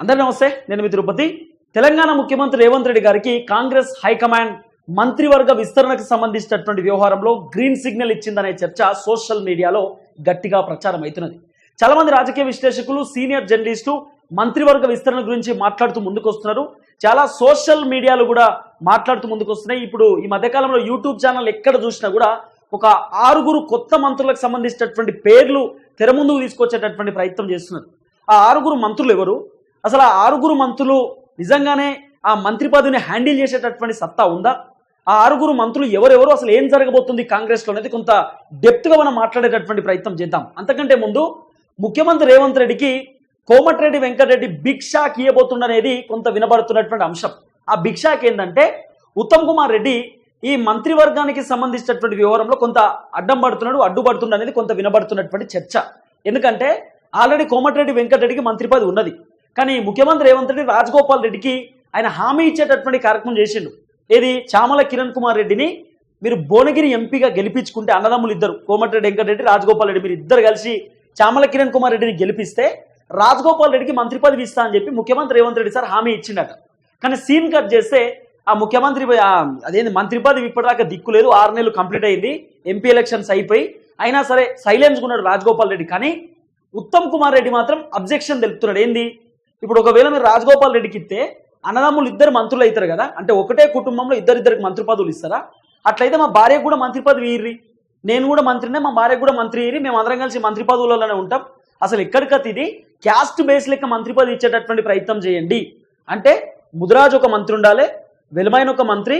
అందరి నమస్తే నేను మీ తిరుపతి. తెలంగాణ ముఖ్యమంత్రి రేవంత్ రెడ్డి గారికి కాంగ్రెస్ హైకమాండ్ మంత్రివర్గ విస్తరణకు సంబంధించినటువంటి వ్యవహారంలో గ్రీన్ సిగ్నల్ ఇచ్చిందనే చర్చ సోషల్ మీడియాలో గట్టిగా ప్రచారం అవుతున్నది. చాలా మంది రాజకీయ విశ్లేషకులు సీనియర్ జర్నలిస్టు మంత్రివర్గ విస్తరణ గురించి మాట్లాడుతూ ముందుకు వస్తున్నారు చాలా సోషల్ మీడియాలు కూడా మాట్లాడుతూ ముందుకు వస్తున్నాయి ఇప్పుడు ఈ మధ్యకాలంలో యూట్యూబ్ ఛానల్ ఎక్కడ చూసినా కూడా ఒక ఆరుగురు కొత్త మంత్రులకు సంబంధించినటువంటి పేర్లు తెర ముందుకు తీసుకొచ్చేటటువంటి ప్రయత్నం చేస్తున్నారు. ఆ ఆరుగురు మంత్రులు ఎవరు? అసలు ఆ ఆరుగురు మంత్రులు నిజంగానే ఆ మంత్రి పదవిని హ్యాండిల్ చేసేటటువంటి సత్తా ఉందా? ఆ ఆరుగురు మంత్రులు ఎవరెవరు? అసలు ఏం జరగబోతుంది కాంగ్రెస్లో అనేది కొంత డెప్త్గా మనం మాట్లాడేటటువంటి ప్రయత్నం చేద్దాం. అంతకంటే ముందు ముఖ్యమంత్రి రేవంత్ రెడ్డికి కోమటిరెడ్డి వెంకటరెడ్డి బిగ్ షాక్ ఇవ్వబోతుండనేది కొంత వినబడుతున్నటువంటి అంశం. ఆ బిగ్ షాక్ ఏంటంటే ఉత్తమ్ కుమార్ రెడ్డి ఈ మంత్రివర్గానికి సంబంధించినటువంటి వ్యవహారంలో కొంత అడ్డం పడుతున్నాడు అడ్డుపడుతున్నాడు అనేది కొంత వినబడుతున్నటువంటి చర్చ. ఎందుకంటే ఆల్రెడీ కోమటిరెడ్డి వెంకటరెడ్డికి మంత్రి పదవి ఉన్నది. కానీ ముఖ్యమంత్రి రేవంత్ రెడ్డి రాజగోపాల్ రెడ్డికి ఆయన హామీ ఇచ్చేటటువంటి కార్యక్రమం చేసిండు. ఏది? చామల కిరణ్ కుమార్ రెడ్డిని మీరు భువనగిరి ఎంపీగా గెలిపించుకుంటే అన్నదమ్ములు ఇద్దరు. కోమటిరెడ్డి వెంకటరెడ్డి రాజగోపాల్ రెడ్డి మీరు ఇద్దరు కలిసి చామల కిరణ్ కుమార్ రెడ్డిని గెలిపిస్తే రాజగోపాల్ రెడ్డికి మంత్రి పదవి ఇస్తా అని చెప్పి ముఖ్యమంత్రి రేవంత్ రెడ్డి సార్ హామీ ఇచ్చిండట. కానీ సీన్ కట్ చేస్తే ఆ ముఖ్యమంత్రి అదేంది? మంత్రి పదవి ఇప్పటిదాకా దిక్కు లేదు. ఆరు నెలలు కంప్లీట్ అయింది. ఎంపీ ఎలక్షన్స్ అయిపోయి అయినా సరే సైలెన్స్ ఉన్నాడు రాజగోపాల్ రెడ్డి. కానీ ఉత్తమ్ కుమార్ రెడ్డి మాత్రం అబ్జెక్షన్ తెలుపుతున్నాడు. ఏంది? ఇప్పుడు ఒకవేళ మీరు రాజగోపాల్ రెడ్డికి ఇస్తే అన్నదమ్ములు ఇద్దరు మంత్రులు అవుతారు కదా? అంటే ఒకటే కుటుంబంలో ఇద్దరిద్దరికి మంత్రి పదవులు ఇస్తారా? అట్లయితే మా భార్యకు కూడా మంత్రి పదవి ఇర్రి నేను కూడా మంత్రినే మా భార్యకు కూడా మంత్రి ఇరి మేము అందరం కలిసి మంత్రి పదవులలోనే ఉంటాం. అసలు ఎక్కడికతి ఇది? క్యాస్ట్ బేస్ లెక్క మంత్రి పదవి ఇచ్చేటటువంటి ప్రయత్నం చేయండి. అంటే ముదిరాజు ఒక మంత్రి ఉండాలి వెలుమైన ఒక మంత్రి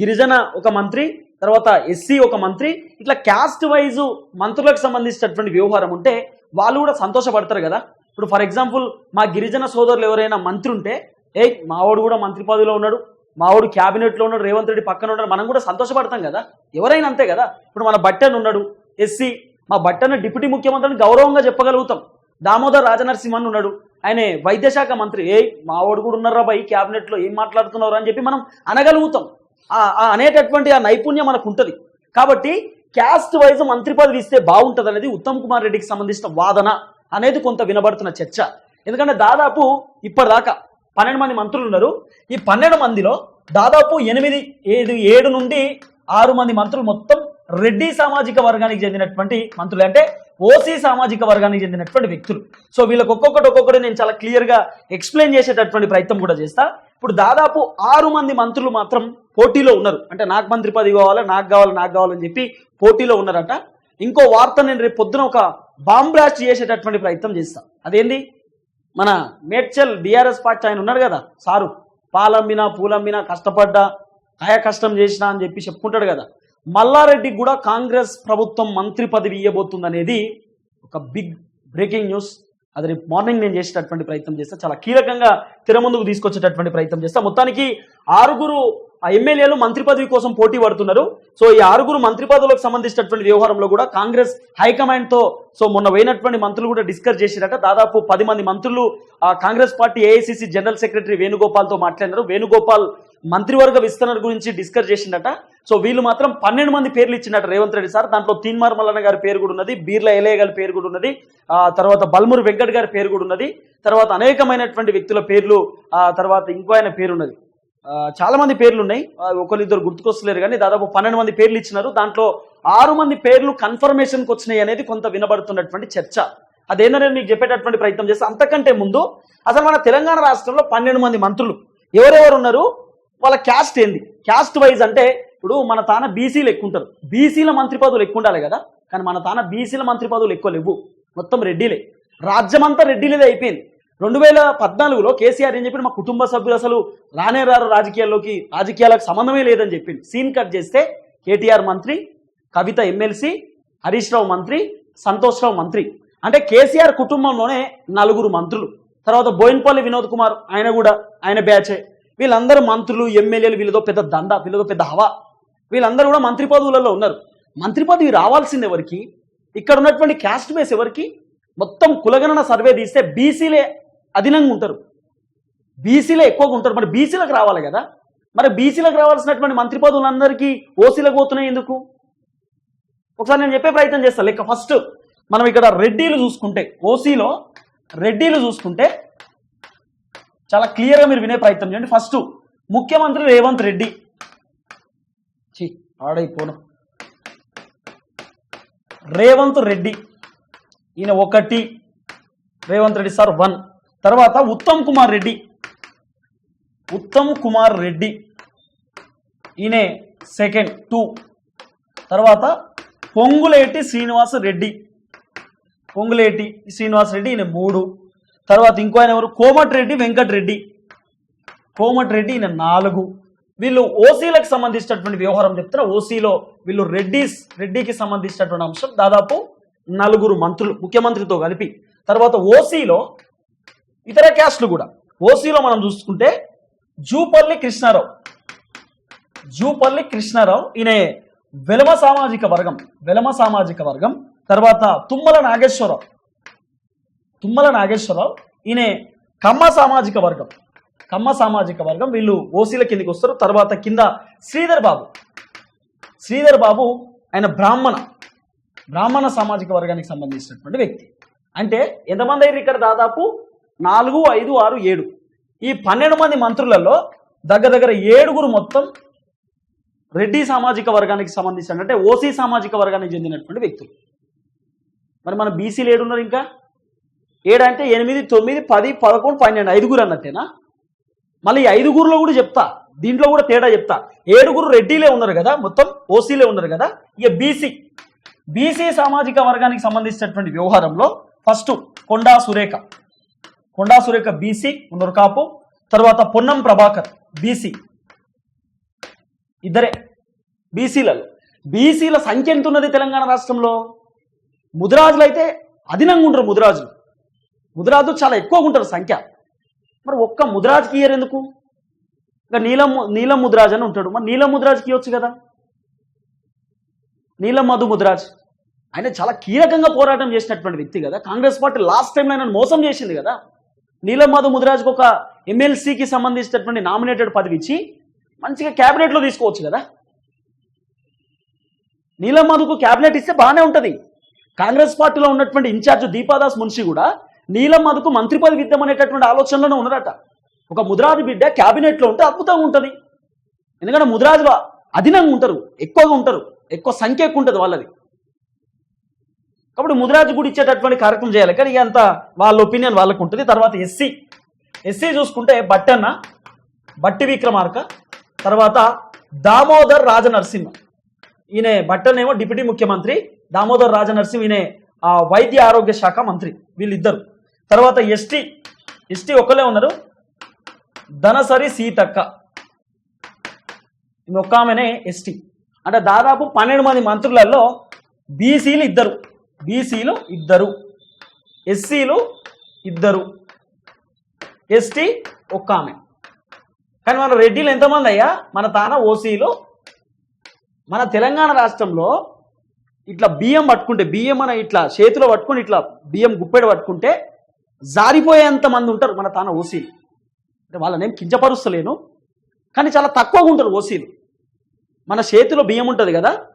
గిరిజన ఒక మంత్రి తర్వాత ఎస్సీ ఒక మంత్రి ఇట్లా క్యాస్ట్ వైజ్ మంత్రులకు సంబంధించినటువంటి వ్యవహారం ఉంటే వాళ్ళు కూడా సంతోషపడతారు కదా? ఇప్పుడు ఫర్ ఎగ్జాంపుల్ మా గిరిజన సోదరులు ఎవరైనా మంత్రి ఉంటే ఏ మావాడు కూడా మంత్రి పదవిలో ఉన్నాడు మావాడు క్యాబినెట్లో ఉన్నాడు రేవంత్ రెడ్డి పక్కన ఉన్నాడు మనం కూడా సంతోషపడతాం కదా? ఎవరైనా అంతే కదా? ఇప్పుడు మన బట్టన్ ఉన్నాడు ఎస్సీ మా బట్టను డిప్యూటీ ముఖ్యమంత్రిని గౌరవంగా చెప్పగలుగుతాం. దామోదర్ రాజనరసింహన్ ఉన్నాడు ఆయన వైద్యశాఖ మంత్రి. ఏ మావాడు కూడా ఉన్నారా బై క్యాబినెట్లో ఏం మాట్లాడుతున్నారు అని చెప్పి మనం అనగలుగుతాం. ఆ- ఆ అనేటటువంటి ఆ నైపుణ్యం మనకు ఉంటుంది. కాబట్టి క్యాస్ట్ వైజ్ మంత్రి పదవి ఇస్తే బాగుంటుంది అనేది ఉత్తమ్ కుమార్ రెడ్డికి సంబంధించిన వాదన. అనేది కొంత వినబడుతున్న చర్చ. ఎందుకంటే దాదాపు ఇప్పటిదాకా పన్నెండు మంది మంత్రులు ఉన్నారు. ఈ పన్నెండు మందిలో దాదాపు ఎనిమిది ఏడు ఏడు నుండి ఆరు మంది మంత్రులు మొత్తం రెడ్డి సామాజిక వర్గానికి చెందినటువంటి మంత్రులు. అంటే ఓసీ సామాజిక వర్గానికి చెందినటువంటి వ్యక్తులు. సో వీళ్ళకి ఒక్కొక్కటి ఒక్కొక్కటి నేను చాలా క్లియర్గా ఎక్స్ప్లెయిన్ చేసేటటువంటి ప్రయత్నం కూడా చేస్తా. ఇప్పుడు దాదాపు ఆరు మంది మంత్రులు మాత్రం పోటీలో ఉన్నారు. అంటే నాకు మంత్రి పదవి కావాలి నాకు కావాలి నాకు కావాలని చెప్పి పోటీలో ఉన్నారట. ఇంకో వార్త నేను రేపు పొద్దున ఒక బాంబ్ బ్లాస్ట్ చేసేటటువంటి ప్రయత్నం చేస్తా. అదేంది? మన మేడ్చల్ బీఆర్ఎస్ పార్టీ ఆయన ఉన్నారు కదా సారు. పాలమ్మినా పూలమ్మినా కష్టపడ్డా కాయ కష్టం చేసినా అని చెప్పి చెప్పుకుంటాడు కదా. మల్లారెడ్డికి కూడా కాంగ్రెస్ ప్రభుత్వం మంత్రి పదవి ఇవ్వబోతుంది అనేది ఒక బిగ్ బ్రేకింగ్ న్యూస్ అది రేపు మార్నింగ్ నేను చేసేటటువంటి ప్రయత్నం చేస్తా చాలా కీలకంగా తెర ముందుకు తీసుకొచ్చేటటువంటి ప్రయత్నం చేస్తా. మొత్తానికి ఆరుగురు ఆ ఎమ్మెల్యేలు మంత్రి పదవి కోసం పోటీ పడుతున్నారు. సో ఈ ఆరుగురు మంత్రి పదవులకు సంబంధించినటువంటి వ్యవహారంలో కూడా కాంగ్రెస్ హైకమాండ్తో సో మొన్న పోయినటువంటి మంత్రులు కూడా డిస్కస్ చేసిరట. దాదాపు పది మంది మంత్రులు ఆ Congress party AICC general secretary వేణుగోపాల్తో మాట్లాడినారు. వేణుగోపాల్ మంత్రివర్గ విస్తరణ గురించి డిస్కస్ చేసిండట సో వీళ్ళు మాత్రం పన్నెండు మంది పేర్లు ఇచ్చినట్టు రేవంత్ రెడ్డి సార్. దాంట్లో తీన్మార్ మల్లన్న గారి పేరు కూడా ఉన్నది. బీర్ల ఎలయ్య గారి పేరు కూడా ఉన్నది. ఆ తర్వాత బల్మూరి వెంకట్ గారి పేరు కూడా ఉన్నది. తర్వాత అనేకమైనటువంటి వ్యక్తుల పేర్లు ఆ తర్వాత ఇంకో ఆయన పేరు ఉన్నది. చాలా మంది పేర్లు ఉన్నాయి. ఒకరిద్దరు గుర్తుకొస్తలేరు కానీ దాదాపు పన్నెండు మంది పేర్లు ఇచ్చినారు. దాంట్లో ఆరు మంది పేర్లు కన్ఫర్మేషన్కి వచ్చినాయి అనేది కొంత వినబడుతున్నటువంటి చర్చ. అదేంటనే మీకు చెప్పేటటువంటి ప్రయత్నం చేస్తే. అంతకంటే ముందు అసలు మన తెలంగాణ రాష్ట్రంలో పన్నెండు మంది మంత్రులు ఎవరెవరు ఉన్నారు? వాళ్ళ క్యాస్ట్ ఏంది? క్యాస్ట్ వైజ్ అంటే ఇప్పుడు మన తాన బీసీలు ఎక్కువ ఉంటారు బీసీల మంత్రి పదవులు ఎక్కువ ఉండాలి కదా? కానీ మన తాన బీసీల మంత్రి పదవులు ఎక్కువ లేవు. మొత్తం రెడ్డిలే. రాజ్యమంతా రెడ్డిలేదే అయిపోయింది. రెండు వేల పద్నాలుగులో కేసీఆర్ ఏం చెప్పి మా కుటుంబ సభ్యులు అసలు రానే రారు రాజకీయాల్లోకి రాజకీయాలకు సంబంధమే లేదని చెప్పింది సీన్ కట్ చేస్తే కేటీఆర్ మంత్రి కవిత ఎమ్మెల్సీ హరీష్ రావు మంత్రి సంతోష్ రావు మంత్రి. అంటే కేసీఆర్ కుటుంబంలోనే నలుగురు మంత్రులు. తర్వాత బోయిన్పల్లి వినోద్ కుమార్ ఆయన కూడా ఆయన బ్యాచే. వీళ్ళందరూ మంత్రులు ఎమ్మెల్యేలు వీళ్ళతో పెద్ద దండ వీళ్ళతో పెద్ద హవా. వీళ్ళందరూ కూడా మంత్రి పదవులలో ఉన్నారు. మంత్రి పదవి రావాల్సింది ఎవరికి? ఇక్కడ ఉన్నటువంటి క్యాస్ట్ బేస్ ఎవరికి? మొత్తం కులగణన సర్వే తీస్తే బీసీలే అధినంగా ఉంటారు. బీసీలే ఎక్కువగా ఉంటారు. మరి బీసీలకు రావాలి కదా? మరి బీసీలకు రావాల్సినటువంటి మంత్రి పదవులందరికీ ఓసీలకు పోతున్నాయి ఎందుకు? ఒకసారి నేను చెప్పే ప్రయత్నం చేస్తాను లెక్క ఫస్ట్ మనం ఇక్కడ రెడ్డీలు చూసుకుంటే ఓసీలో రెడ్డీలు చూసుకుంటే చాలా క్లియర్గా మీరు వినే ప్రయత్నం చేయండి. ఫస్ట్ ముఖ్యమంత్రి రేవంత్ రెడ్డి. చి ఆడైపోను. రేవంత్ రెడ్డి. ఈయన ఒకటి రేవంత్ రెడ్డి సార్ వన్. తర్వాత ఉత్తమ్ కుమార్ రెడ్డి. ఉత్తమ్ కుమార్ రెడ్డి. ఈయనే సెకండ్ టూ. తర్వాత పొంగులేటి శ్రీనివాస రెడ్డి. పొంగులేటి శ్రీనివాస్ రెడ్డి ఈయన మూడు. తర్వాత ఇంకో ఆయన ఎవరు? కోమటిరెడ్డి వెంకటరెడ్డి కోమటిరెడ్డి ఈయన నాలుగు. వీళ్ళు ఓసీలకు సంబంధించినటువంటి వ్యవహారం చెప్తారు ఓసీలో వీళ్ళు రెడ్డిస్ రెడ్డికి సంబంధించినటువంటి అంశం దాదాపు నలుగురు మంత్రులు ముఖ్యమంత్రితో కలిపి. తర్వాత ఓసీలో ఇతర క్యాస్ట్లు కూడా. ఓసీలో మనం చూసుకుంటే జూపల్లి కృష్ణారావు. జూపల్లి కృష్ణారావు ఈయన వెలమ సామాజిక వర్గం వెలమ సామాజిక వర్గం. తర్వాత తుమ్మల నాగేశ్వరరావు. తుమ్మల నాగేశ్వరరావు. ఈయన కమ్మ సామాజిక వర్గం. కమ్మ సామాజిక వర్గం. వీళ్ళు ఓసీల కిందకి వస్తారు. తర్వాత కింద శ్రీధర్ బాబు. శ్రీధర్ బాబు ఆయన బ్రాహ్మణ. బ్రాహ్మణ సామాజిక వర్గానికి సంబంధించినటువంటి వ్యక్తి. అంటే ఎంతమంది అయ్యారు ఇక్కడ దాదాపు? నాలుగు ఐదు ఆరు ఏడు. ఈ పన్నెండు మంది మంత్రులలో దగ్గర దగ్గర ఏడుగురు మొత్తం రెడ్డి సామాజిక వర్గానికి సంబంధించిన అంటే ఓసీ సామాజిక వర్గానికి చెందినటువంటి వ్యక్తులు. మరి మన బీసీలు ఏడున్నారు ఇంకా? ఏడంటే ఎనిమిది తొమ్మిది పది పదకొండు పన్నెండు ఐదుగురు అన్నట్టేనా? మళ్ళీ ఐదుగురులో కూడా చెప్తా. దీంట్లో కూడా తేడా చెప్తా. ఏడుగురు రెడ్డిలే ఉన్నారు కదా మొత్తం ఓసీలే ఉన్నారు కదా ఇక బీసీ. బీసీ సామాజిక వర్గానికి సంబంధించినటువంటి వ్యవహారంలో ఫస్ట్ కొండా సురేఖ. కొండా సురేఖ బీసీ ఉన్నారు కాపు. తర్వాత పొన్నం ప్రభాకర్ బీసీ. ఇద్దరే. బీసీలలో. బీసీల సంఖ్య ఎంత ఉన్నది తెలంగాణ రాష్ట్రంలో? ముదిరాజులు అయితే అధినంగా ఉంటారు ముదిరాజులు. ముదిరాజు చాలా ఎక్కువగా ఉంటారు సంఖ్య. మరి ఒక్క ముదిరాజుకి ఇయ్యరు ఎందుకు? ఇంకా నీలం నీలం ముదిరాజ్ అని ఉంటాడు. మరి నీలం ముదిరాజ్కి ఇవ్వచ్చు కదా? నీలం మధు ముదిరాజ్. ఆయన చాలా కీలకంగా పోరాటం చేసినటువంటి వ్యక్తి కదా. కాంగ్రెస్ పార్టీ లాస్ట్ టైం ఆయన మోసం చేసింది కదా. నీలం మధు ముదిరాజ్కి ఒక ఎమ్మెల్సీకి సంబంధించినటువంటి నామినేటెడ్ పదవి ఇచ్చి మంచిగా క్యాబినెట్లో తీసుకోవచ్చు కదా. నీలం మధుకు క్యాబినెట్ ఇస్తే బాగానే ఉంటుంది. కాంగ్రెస్ పార్టీలో ఉన్నటువంటి ఇన్ఛార్జ్ దీపాదాస్ మున్షి కూడా నీలం మధుకు మంత్రి పదవి ఇద్దామనేటటువంటి ఆలోచనలోనే ఉన్నారట ఒక ముద్రాజు బిడ్డ క్యాబినెట్లో ఉంటే అద్భుతంగా ఉంటుంది. ఎందుకంటే ముద్రాజులు అధినంగా ఉంటారు ఎక్కువగా ఉంటారు ఎక్కువ సంఖ్య ఎక్కువ ఉంటుంది వాళ్ళది. కాబట్టి ముదిరాజు కూడా ఇచ్చేటటువంటి కార్యక్రమం చేయాలి. కానీ ఇక అంత వాళ్ళ ఒపీనియన్ వాళ్ళకు ఉంటుంది. తర్వాత ఎస్సీ. ఎస్సీ చూసుకుంటే బట్టన్న బట్టి విక్రమార్క తర్వాత దామోదర్ రాజనరసింహ. ఈయన బట్టనేమో డిప్యూటీ ముఖ్యమంత్రి దామోదర్ రాజనరసింహ ఈయన ఆ, వైద్య ఆరోగ్య శాఖ మంత్రి వీళ్ళిద్దరు. తర్వాత ఎస్టీ ఎస్టీ ఒక్కలే ఉన్నారు. ధనసరి సీతక్క. ఒక్క ఆమెనే ఎస్టీ. అంటే దాదాపు పన్నెండు మంది మంత్రులలో బీసీలు ఇద్దరు. బీసీలు ఇద్దరు. ఎస్సీలు ఇద్దరు. ఎస్టీ ఒక్క ఆమె. కానీ మన రెడ్డిలు ఎంతమంది అయ్యా? మన తాన ఓసీలు. మన తెలంగాణ రాష్ట్రంలో ఇట్లా బియ్యం పట్టుకుంటే బియ్యం మన ఇట్లా చేతిలో పట్టుకుని ఇట్లా బియ్యం గుప్పెడు పట్టుకుంటే జారిపోయేంత మంది ఉంటారు మన తాన ఓసీలు. అంటే వాళ్ళని ఏం కించపరుస్తలేను కానీ చాలా తక్కువగా ఉంటారు ఓసీలు. మన చేతిలో బియ్యం ఉంటుంది కదా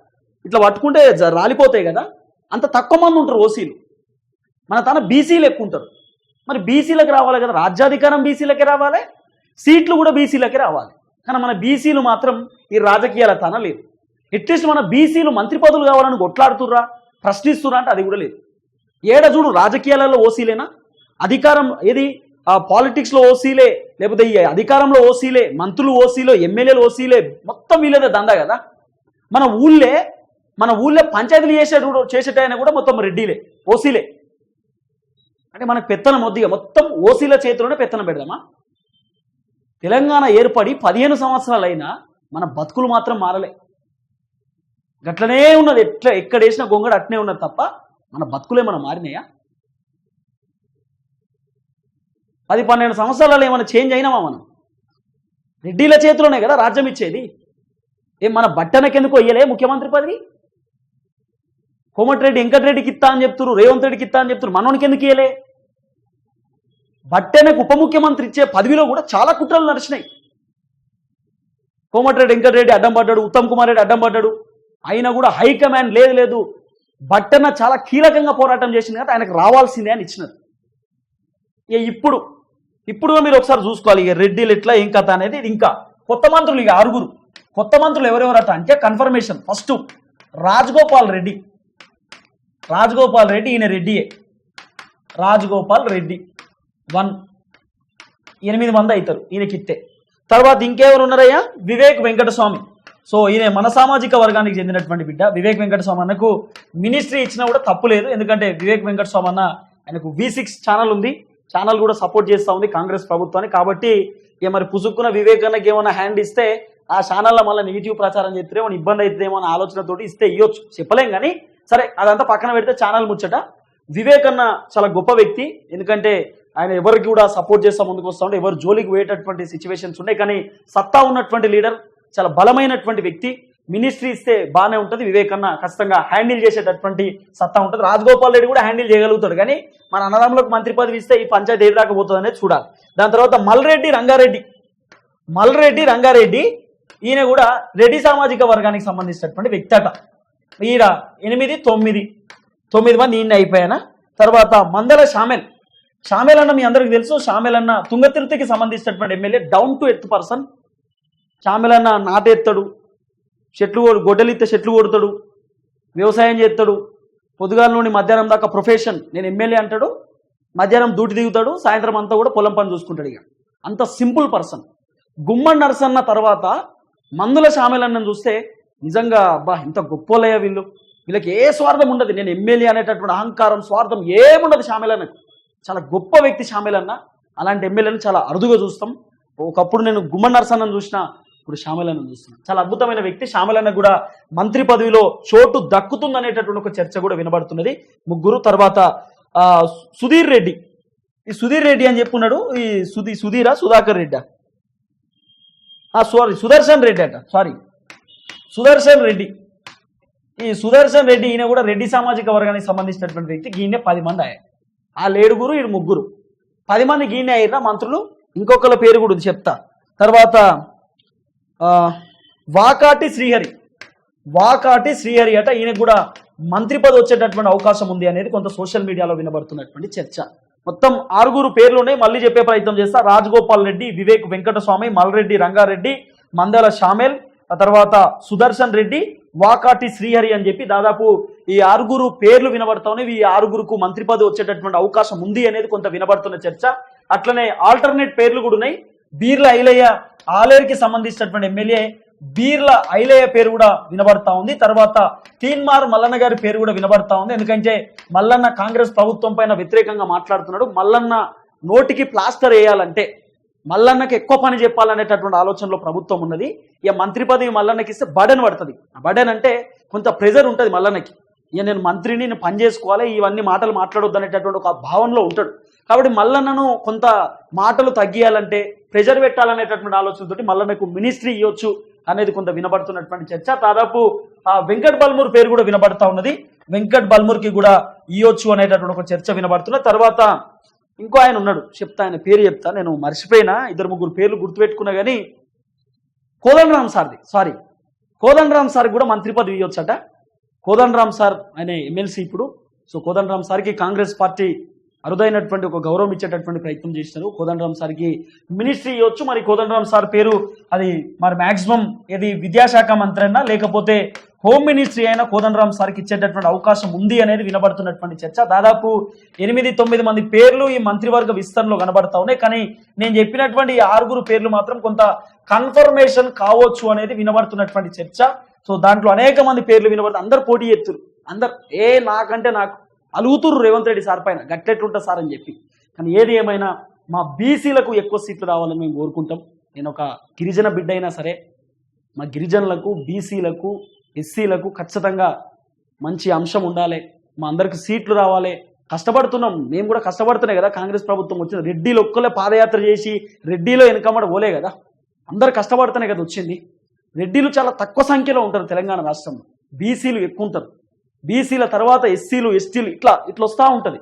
ఇట్లా పట్టుకుంటే జ- రాలిపోతాయి కదా అంత తక్కువ మంది ఉంటారు ఓసీలు. మన తన బీసీలు ఎక్కువ ఉంటారు. మరి బీసీలకు రావాలి కదా రాజ్యాధికారం బీసీలకే రావాలి సీట్లు కూడా బీసీలకే రావాలి. కానీ మన బీసీలు మాత్రం ఈ రాజకీయాల తన లేదు. అట్లీస్ట్ మన బీసీలు మంత్రి పదవులు కావాలని కొట్లాడుతుర్రా ప్రశ్నిస్తుర్రా అంటే అది కూడా లేదు. ఏడ చూడు రాజకీయాలలో ఓసీలేనా? అధికారం ఏది? పాలిటిక్స్లో ఓసీలే లేకపోతే ఈ అధికారంలో ఓసీలే మంత్రులు ఓసీలో ఎమ్మెల్యేలు ఓసీలే మొత్తం వీళ్ళదే దందా కదా? మన ఊళ్ళే మన ఊళ్ళో పంచాయతీలు చేసే చేసేటైనా కూడా మొత్తం రెడ్డిలే ఓసీలే. అంటే మనకు పెత్తనం వద్దిగా మొత్తం ఓసీల చేతిలోనే పెత్తనం పెడదామా? తెలంగాణ ఏర్పడి పదిహేను సంవత్సరాలైనా మన బతుకులు మాత్రం మారలే. గట్లనే ఉన్నది ఎట్లా ఎక్కడ గొంగడు గొంగడ అట్నే ఉన్నది తప్ప మన బతుకులే మనం మారినాయా? పది పన్నెండు సంవత్సరాలలో ఏమైనా చేంజ్ అయినామా మనం? రెడ్డిల చేతిలోనే కదా రాజ్యం ఇచ్చేది. ఏం మన బట్టనకెందుకు ఇయ్యలే ముఖ్యమంత్రి పదవి? కోమటిరెడ్డి వెంకటరెడ్డికి ఇస్తా అని చెప్తున్నారు రేవంత్ రెడ్డికి ఇస్తా అని చెప్తున్నారు మనోనికి ఎందుకు ఇయ్యలే? బట్టెనకు ఉప ముఖ్యమంత్రి ఇచ్చే పదవిలో కూడా చాలా కుట్రలు నడిచినాయి. కోమటిరెడ్డి వెంకటరెడ్డి అడ్డం పడ్డాడు ఉత్తమ్ కుమార్ రెడ్డి అడ్డం పడ్డాడు. అయినా కూడా హైకమాండ్ లేదు లేదు. బట్టన చాలా కీలకంగా పోరాటం చేసింది కదా ఆయనకు రావాల్సిందే అని ఇచ్చినారు. ఇప్పుడు ఇప్పుడు మీరు ఒకసారి చూసుకోవాలి ఇక రెడ్డిలు ఎట్లా ఏం కథ అనేది ఇంకా. కొత్త మంత్రులు ఇక ఆరుగురు. కొత్త మంత్రులు ఎవరెవరట అంటే కన్ఫర్మేషన్ ఫస్ట్ రాజగోపాల్ రెడ్డి. రాజగోపాల్ రెడ్డి ఈయన రెడ్డియే. రాజగోపాల్ రెడ్డి. వన్. ఎనిమిది మంది అవుతారు ఈయనకిత్తే తర్వాత ఇంకెవరు ఉన్నారయ్యా? వివేక్ వెంకటస్వామి. సో ఈయన మన సామాజిక వర్గానికి చెందినటువంటి బిడ్డ. వివేక్ వెంకటస్వామి అన్నకు మినిస్ట్రీ ఇచ్చినా కూడా తప్పు లేదు. ఎందుకంటే వివేక్ వెంకటస్వామి అన్న ఆయనకు వి సిక్స్ ఛానల్ ఉంది. ఛానల్ కూడా సపోర్ట్ చేస్తూ ఉంది కాంగ్రెస్ ప్రభుత్వాన్ని. కాబట్టి ఇక మరి పుసుక్కున వివేకన్నకి ఏమైనా హ్యాండ్ ఇస్తే ఆ ఛానల్లో మళ్ళీ నెగిటివ్ ప్రచారం చేస్తే ఏమైనా ఇబ్బంది అవుతుందేమో అనే ఆలోచనతోటి ఇస్తే ఇవ్వచ్చు చెప్పలేం కానీ సరే అదంతా పక్కన పెడితే ఛానల్ ముచ్చట. వివేక్ అన్న చాలా గొప్ప వ్యక్తి. ఎందుకంటే ఆయన ఎవరికి కూడా సపోర్ట్ చేస్తా ముందుకు వస్తా ఉంటే ఎవరు జోలికి పోయేటటువంటి సిచ్యువేషన్స్ ఉన్నాయి. కానీ సత్తా ఉన్నటువంటి లీడర్ చాలా బలమైనటువంటి వ్యక్తి. మినిస్ట్రీ ఇస్తే బాగానే ఉంటుంది. వివేకన్న ఖచ్చితంగా హ్యాండిల్ చేసేటటువంటి సత్తా ఉంటుంది. రాజగోపాల్ రెడ్డి కూడా హ్యాండిల్ చేయగలుగుతాడు. కానీ మన అన్నదమ్ములకు మంత్రి పదవి ఇస్తే ఈ పంచాయతీ ఏది రాకపోతుంది అనేది చూడాలి. దాని తర్వాత మల్రెడ్డి రంగారెడ్డి. మల్రెడ్డి రంగారెడ్డి ఈయన కూడా రెడ్డి సామాజిక వర్గానికి సంబంధించినటువంటి వ్యక్తి అట. ఎనిమిది తొమ్మిది. తొమ్మిది మంది ఈయన అయిపోయానా? తర్వాత మందల షామెల్. షామెల్ అన్న మీ అందరికి తెలుసు. షామెల్ అన్న తుంగతిరుతికి సంబంధించినటువంటి MLA down to earth person Samel అన్న నాటెత్తడు. చెట్లు కొడు చెట్లు కొడతాడు వ్యవసాయం చేస్తాడు. పొద్దుగాల నుండి మధ్యాహ్నం దాకా ప్రొఫెషన్. నేను ఎమ్మెల్యే అంటాడు మధ్యాహ్నం డ్యూటీ దిగుతాడు సాయంత్రం అంతా కూడా పొలం పని చూసుకుంటాడు ఇక. అంత సింపుల్ పర్సన్. గుమ్మడి నరసన్న తర్వాత మందుల షామిలన్నను చూస్తే నిజంగా అబ్బా ఇంత గొప్పోలయ్యా వీళ్ళు. వీళ్ళకి ఏ స్వార్థం ఉండదు. నేను ఎమ్మెల్యే అనేటటువంటి అహంకారం స్వార్థం ఏముండదు షామిలన్నకు చాలా గొప్ప వ్యక్తి షామిలన్న అలాంటి ఎమ్మెల్యేని చాలా అరుదుగా చూస్తాం. ఒకప్పుడు నేను గుమ్మడి నరసన్నను చూసిన ఇప్పుడు శ్యామలన్న చూస్తున్నాం. చాలా అద్భుతమైన వ్యక్తి. శ్యామలన్న కూడా మంత్రి పదవిలో చోటు దక్కుతుందనేటటువంటి ఒక చర్చ కూడా వినబడుతున్నది. ముగ్గురు తర్వాత సుధీర్ రెడ్డి. ఈ సుధీర్ రెడ్డి అని చెప్పుకున్నాడు ఈ సుధీ సుధీరా సుధాకర్ రెడ్డా? సారీ సుదర్శన్ రెడ్డి అంట. సారీ సుదర్శన్ రెడ్డి. ఈ సుదర్శన్ రెడ్డి ఈయన కూడా రెడ్డి సామాజిక వర్గానికి సంబంధించినటువంటి వ్యక్తి. ఈయన పది మంది అయ్యారు. ఆ లేడుగురు ఈయన ముగ్గురు. పది మంది గీనే అయ్యారా మంత్రులు? ఇంకొకళ్ళ పేరు కూడా చెప్తా. తర్వాత వాకాటి శ్రీహరి. వాకాటి శ్రీహరి అట ఈయనకు కూడా మంత్రి పదవి వచ్చేటటువంటి అవకాశం ఉంది అనేది కొంత సోషల్ మీడియాలో వినబడుతున్నటువంటి చర్చ. మొత్తం ఆరుగురు పేర్లు ఉన్నాయి మళ్ళీ చెప్పే ప్రయత్నం చేస్తా. రాజగోపాల్ రెడ్డి వివేక్ వెంకటస్వామి మల్రెడ్డి రంగారెడ్డి మందల షామేల్ ఆ తర్వాత సుదర్శన్ రెడ్డి వాకాటి శ్రీహరి అని చెప్పి దాదాపు ఈ ఆరుగురు పేర్లు వినబడతా ఉన్నాయి ఈ ఆరుగురుకు మంత్రి పదవి వచ్చేటటువంటి అవకాశం ఉంది అనేది కొంత వినబడుతున్న చర్చ. అట్లనే ఆల్టర్నేట్ పేర్లు కూడా ఉన్నాయి. బీర్ల ఐలయ్య ఆలేరుకి సంబంధించినటువంటి ఎమ్మెల్యే బీర్ల ఐలయ్య పేరు కూడా వినబడతా ఉంది. తర్వాత తీన్మార్ మల్లన్న గారి పేరు కూడా వినబడతా ఉంది. ఎందుకంటే మల్లన్న కాంగ్రెస్ ప్రభుత్వం పైన వ్యతిరేకంగా మాట్లాడుతున్నాడు. మల్లన్న నోటికి ప్లాస్టర్ వేయాలంటే మల్లన్నకి ఎక్కువ పని చెప్పాలనేటటువంటి ఆలోచనలో ప్రభుత్వం ఉన్నది. ఇక మంత్రి పదవి మల్లన్నకి ఇస్తే బడన్ పడుతుంది. బడన్ అంటే కొంత ప్రెజర్ ఉంటుంది మల్లన్నకి. ఇక నేను మంత్రిని నేను పని చేసుకోవాలి ఇవన్నీ మాటలు మాట్లాడొద్దు అనేటటువంటి ఒక భావనలో ఉంటాడు. కాబట్టి మల్లన్నను కొంత మాటలు తగ్గియాలంటే ప్రెజర్ పెట్టాలనేటటువంటి ఆలోచనతోటి మల్లన్నకు మినిస్ట్రీ ఇవ్వచ్చు అనేది కొంత వినబడుతున్నటువంటి చర్చ. దాదాపు ఆ వెంకట్ బల్మూర్ పేరు కూడా వినబడతా ఉన్నది. వెంకట్ బల్మూర్కి కూడా ఇవ్వచ్చు అనేటటువంటి ఒక చర్చ వినబడుతున్న తర్వాత ఇంకో ఆయన ఉన్నాడు చెప్తా ఆయన పేరు చెప్తా నేను మర్చిపోయినా ఇద్దరు ముగ్గురు పేర్లు గుర్తుపెట్టుకున్నా కానీ కోదండరామ్ సార్ది సారీ కోదండరామ్ సార్ కూడా మంత్రి పదవి ఇవ్వచ్చట. కోదండరామ్ సార్ ఆయన ఎమ్మెల్సీ ఇప్పుడు. సో కోదండరామ్ సార్కి కాంగ్రెస్ పార్టీ అరుదైనటువంటి ఒక గౌరవం ఇచ్చేటటువంటి ప్రయత్నం చేసినారు కోదండరామ్ సార్కి మినిస్ట్రీ ఇవ్వచ్చు. మరి కోదండరామ్ సార్ పేరు అది మరి మాక్సిమం ఏది విద్యాశాఖ మంత్రి అయినా లేకపోతే హోమ్ మినిస్ట్రీ అయినా కోదండరామ్ సార్కి ఇచ్చేటటువంటి అవకాశం ఉంది అనేది వినబడుతున్నటువంటి చర్చ. దాదాపు ఎనిమిది తొమ్మిది మంది పేర్లు ఈ మంత్రివర్గ విస్తరణలో కనబడతా ఉన్నాయి. కానీ నేను చెప్పినటువంటి ఈ ఆరుగురు పేర్లు మాత్రం కొంత కన్ఫర్మేషన్ కావచ్చు అనేది వినబడుతున్నటువంటి చర్చ. సో దాంట్లో అనేక మంది పేర్లు వినబడుతుంది అందరు పోటీ ఎత్తురు అందరు ఏ నాకంటే నాకు అలుగుతురు రేవంత్ రెడ్డి సార్ పైన గట్టెట్లుంటా సార్ అని చెప్పి. కానీ ఏది ఏమైనా మా బీసీలకు ఎక్కువ సీట్లు రావాలని మేము కోరుకుంటాం. నేను ఒక గిరిజన బిడ్డ అయినా సరే మా గిరిజనులకు బీసీలకు ఎస్సీలకు ఖచ్చితంగా మంచి అంశం ఉండాలి. మా అందరికి సీట్లు రావాలి. కష్టపడుతున్నాం. మేము కూడా కష్టపడుతున్నాయి కదా. కాంగ్రెస్ ప్రభుత్వం వచ్చింది. రెడ్డిలు ఒక్కలే పాదయాత్ర చేసి రెడ్డిలో వెనకమ్మడ పోలే కదా. అందరు కష్టపడుతున్నాయి కదా వచ్చింది. రెడ్డిలు చాలా తక్కువ సంఖ్యలో ఉంటారు తెలంగాణ రాష్ట్రంలో. బీసీలు ఎక్కువ ఉంటారు. బీసీల తర్వాత ఎస్సీలు ఎస్టీలు ఇట్లా ఇట్లా వస్తూ ఉంటుంది.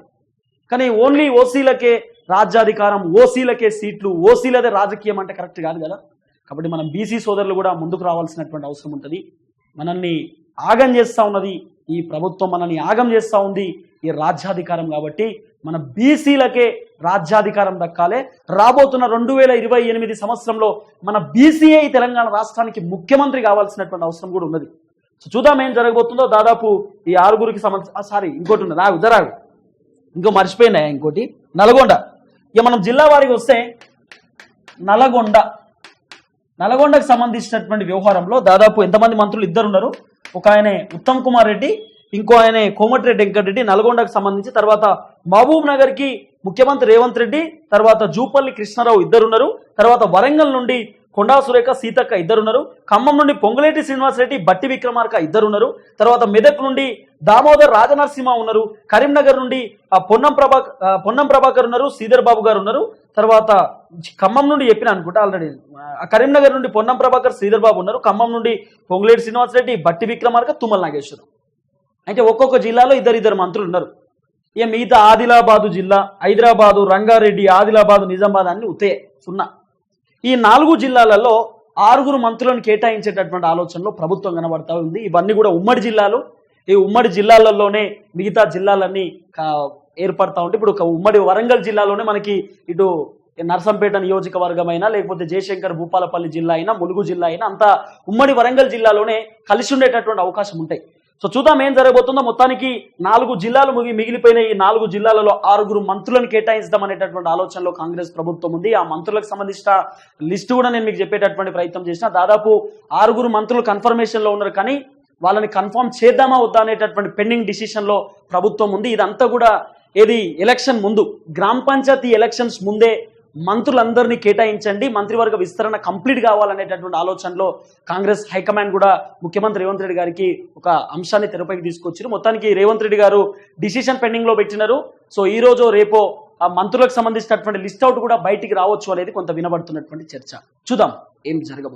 కానీ ఓన్లీ ఓసీలకే రాజ్యాధికారం ఓసీలకే సీట్లు ఓసీలదే రాజకీయం అంటే కరెక్ట్ కాదు కదా? కాబట్టి మనం బీసీ సోదరులు కూడా ముందుకు రావాల్సినటువంటి అవసరం ఉంటుంది. మనల్ని ఆగం చేస్తూ ఉన్నది ఈ ప్రభుత్వం మనల్ని ఆగం చేస్తూ ఉంది ఈ రాజ్యాధికారం కాబట్టి మన బీసీలకే రాజ్యాధికారం దక్కాలి. రాబోతున్న రెండు వేల ఇరవై ఎనిమిది సంవత్సరంలో మన బీసీఐ తెలంగాణ రాష్ట్రానికి ముఖ్యమంత్రి కావాల్సినటువంటి అవసరం కూడా ఉన్నది. సో చూద్దాం ఏం జరగబోతుందో. దాదాపు ఈ ఆరుగురికి సంబంధించి సారీ ఇంకోటి ఉన్నది. రాగు దరాగు ఇంకో మర్చిపోయినా ఇంకోటి? నల్గొండ. ఇక మనం జిల్లా వారికి వస్తే నల్గొండ. నల్గొండకు సంబంధించినటువంటి వ్యవహారంలో దాదాపు ఎంతమంది మంత్రులు ఇద్దరు ఉన్నారు ఒక ఆయన ఉత్తమ్ కుమార్ రెడ్డి ఇంకో ఆయన కోమటిరెడ్డి వెంకటరెడ్డి నల్గొండకు సంబంధించి తర్వాత మహబూబ్ నగర్కి ముఖ్యమంత్రి రేవంత్ రెడ్డి తర్వాత జూపల్లి కృష్ణారావు ఇద్దరున్నారు. తర్వాత వరంగల్ నుండి కొండా సురేఖ సీతక్క ఇద్దరున్నారు. ఖమ్మం నుండి పొంగులేటి శ్రీనివాసరెడ్డి బట్టి విక్రమార్క ఇద్దరున్నారు. తర్వాత మెదక్ నుండి దామోదర్ రాజనరసింహ ఉన్నారు. కరీంనగర్ నుండి ఆ, పొన్నం ప్రభా పొన్నం ప్రభాకర్ ఉన్నారు శ్రీధర్ బాబు గారు ఉన్నారు. తర్వాత ఖమ్మం నుండి చెప్పిన అనుకుంటా ఆల్రెడీ. కరీంనగర్ నుండి పొన్నం ప్రభాకర్ శ్రీధర్ బాబు ఉన్నారు. ఖమ్మం నుండి పొంగులేటి శ్రీనివాసరెడ్డి బట్టి విక్రమార్క తుమ్మల నాగేశ్వరం అయితే ఒక్కొక్క జిల్లాలో ఇద్దరు ఇద్దరు మంత్రులు ఉన్నారు. ఇక మిగతా ఆదిలాబాదు జిల్లా హైదరాబాదు రంగారెడ్డి ఆదిలాబాదు నిజామాబాద్ అన్ని ఉతే సున్నా. ఈ నాలుగు జిల్లాలలో ఆరుగురు మంత్రులను కేటాయించేటటువంటి ఆలోచనలో ప్రభుత్వం కనబడతా ఉంది. ఇవన్నీ కూడా ఉమ్మడి జిల్లాలు. ఈ ఉమ్మడి జిల్లాలలోనే మిగతా జిల్లాలన్నీ ఏర్పడతా ఉంటే ఇప్పుడు ఒక ఉమ్మడి వరంగల్ జిల్లాలోనే మనకి ఇటు నర్సంపేట నియోజకవర్గం అయినా లేకపోతే జయశంకర్ భూపాలపల్లి జిల్లా అయినా ములుగు జిల్లా అయినా అంతా ఉమ్మడి వరంగల్ జిల్లాలోనే కలిసి ఉండేటటువంటి అవకాశం ఉంటాయి. సో చూద్దాం ఏం జరగబోతుందో. మొత్తానికి నాలుగు జిల్లాలు ముగి మిగిలిపోయిన ఈ నాలుగు జిల్లాలలో ఆరుగురు మంత్రులను కేటాయించడం అనేటటువంటి ఆలోచనలో కాంగ్రెస్ ప్రభుత్వం ఉంది. ఆ మంత్రులకు సంబంధించిన లిస్టు కూడా నేను మీకు చెప్పేటటువంటి ప్రయత్నం చేసిన. దాదాపు ఆరుగురు మంత్రులు కన్ఫర్మేషన్లో ఉన్నారు కానీ వాళ్ళని కన్ఫర్మ్ చేద్దామా వద్దా అనేటటువంటి పెండింగ్ డిసిషన్లో ప్రభుత్వం ఉంది. ఇదంతా కూడా ఏది ఎలక్షన్ ముందు గ్రామ పంచాయతీ ఎలక్షన్స్ ముందే మంత్రులందరినీ కేటాయించండి మంత్రివర్గ విస్తరణ కంప్లీట్ కావాలనేటటువంటి ఆలోచనలో కాంగ్రెస్ హైకమాండ్ కూడా ముఖ్యమంత్రి రేవంత్ రెడ్డి గారికి ఒక అంశాన్ని తెరపైకి తీసుకొచ్చారు. మొత్తానికి రేవంత్ రెడ్డి గారు డిసిషన్ పెండింగ్లో పెట్టినారు. సో ఈ రోజు రేపో ఆ మంత్రులకు సంబంధించినటువంటి లిస్ట్ అవుట్ కూడా బయటికి రావచ్చు అనేది కొంత వినబడుతున్నటువంటి చర్చ. చూద్దాం ఏం జరగబోతుంది.